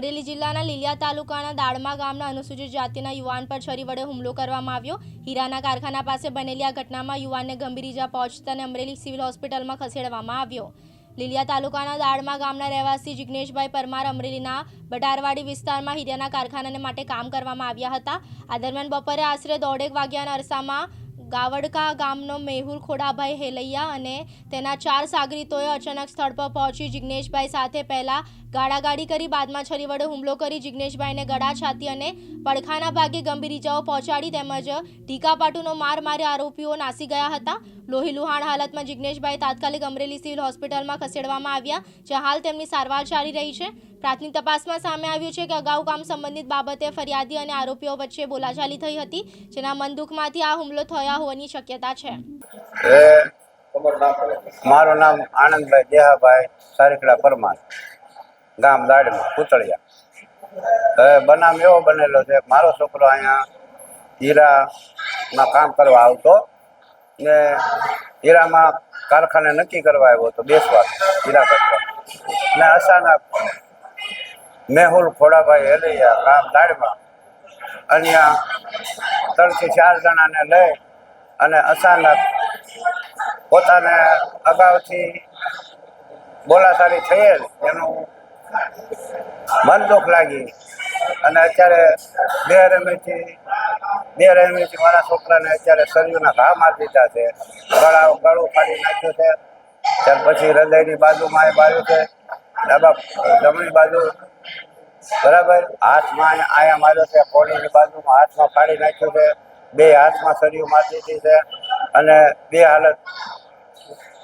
અમરેલી જિલ્લાના લીલિયા તાલુકાના દાડમા ગામના અનુસૂચિત જાતિના યુવાન પર છરી વડે હુમલો કરવામાં આવ્યો. હીરાના કારખાના પાસે બનેલી આ ઘટનામાં યુવાનને ગંભીર ઇજા પહોંચતા અને અમરેલી સિવિલ હોસ્પિટલમાં ખસેડવામાં આવ્યો. લીલિયા તાલુકાના દાડમા ગામના રહેવાસી જિગ્નેશભાઈ પરમાર અમરેલીના બટારવાડી વિસ્તારમાં હીરાના કારખાનાને માટે કામ કરવામાં આવ્યા હતા. આ દરમિયાન બપોરે આશરે દોઢેક વાગ્યાના અરસામાં ગાવડકા ગામનો મેહુલ ખોડાભાઈ હેલૈયા અને તેના ચાર સાગરીતોએ અચાનક સ્થળ પર પહોંચી જિગ્નેશભાઈ સાથે પહેલા ગાળાગાડી કરી બાદમાં છરી વડે હુમલો કરી જિગ્નેશભાઈને ગળા છાતી અને પડખાના ભાગે ગંભીર ઇજાઓ પહોંચાડી તેમજ ઢીકાપાટુનો માર મારી આરોપીઓ નાસી ગયા હતા. લોહી લુહાણ હાલતમાં જિગ્નેશભાઈ તાત્કાલિક અમરેલી સિવિલ હોસ્પિટલમાં ખસેડવામાં આવ્યા જ્યાં હાલ તેમની સારવાર ચાલી રહી છે. પ્રાથમિક તપાસમાં સામે આવ્યું છે કે અગાઉ કામ સંબંધિત બાબતે ફરિયાદી અને આરોપીઓ વચ્ચે બોલાચાલી થઈ હતી જેના મનદુખમાંથી આ હુમલો થયા હોવાની શક્યતા છે. મારું નામ આનંદભાઈ દેહાભાઈ સારીકડા પરમાર. ગામ દાડમાં પૂતળિયા. હવે બનામ એવો બનેલો છે, મારો છોકરો અહીંયા હીરામાં કામ કરવા આવતો ને હીરામાં કારખાને નક્કી કરવા આવ્યો હતો, બેસવા હીરા કરવા ને અચાનક મેહુલ ખોડાભાઈ હેલૈયા ગામ દાડમાં અહીંયા ત્રણથી ચાર જણાને લઈ અને અચાનક પોતાને અગાઉથી બોલાચાલી થયેલ, એનું મન દુઃખ લાગી. અને અત્યારે બે રમેથી બે રમેથી મારા છોકરાને અત્યારે શરીરના ઘા મારી દીધા છે. ગળા ગળું ફાડી નાખ્યું છે. ત્યાર પછી હૃદયની બાજુમાં એ બાજુ છે. ડાબા જમણી બાજુ. બરાબર? હાથમાં આયા માર્યો છે. કોળીની બાજુમાં હાથમાં ફાડી નાખ્યું છે. બે હાથમાં સળિયું મારી દીધી છે. અને બે હાલત,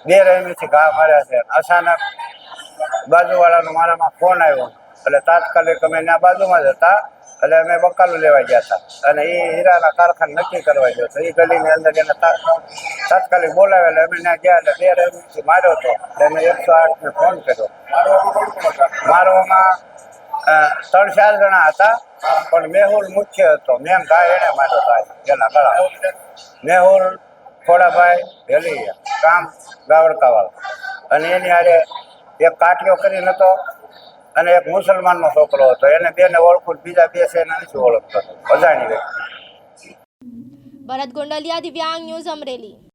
બે રહેમીથી ઘા માર્યા છે. અચાનક બાજુવાળાનો મારામાં ફોન આવ્યો. એટલે તાત્કાલિક અમે એના બાજુમાં જ હતા. એટલે અમે બકાલું લેવા ગયા હતા. અને એ હીરાના કારખાના નક્કી કરવા ગયો તો એ ગલીની અંદર એને તાત્કાલિક બોલાવે એટલે અમે ત્યાં ગયા એટલે બે રહેમીથી માર્યો હતો. અમે એકસો આઠને ફોન કર્યો. મારવામાં ત્રણ ચાર જણા હતા. પણ મેહુલ મુખ્ય હતો. મેમ ભાઈ એને માર્યો હતો એના ગળા. મેહુલ, ખોડાભાઈ ભેલી કામ, ગાવડકાવાળા. અને એની હારે એક કાટિયો કરીને હતો અને એક મુસલમાનનો છોકરો હતો. એને બેને ઓળખું, બીજા બે છે એને નથી ઓળખતો. અજાણી ભરત ગોંડલિયા, દિવ્યાંગ ન્યૂઝ અમરેલી.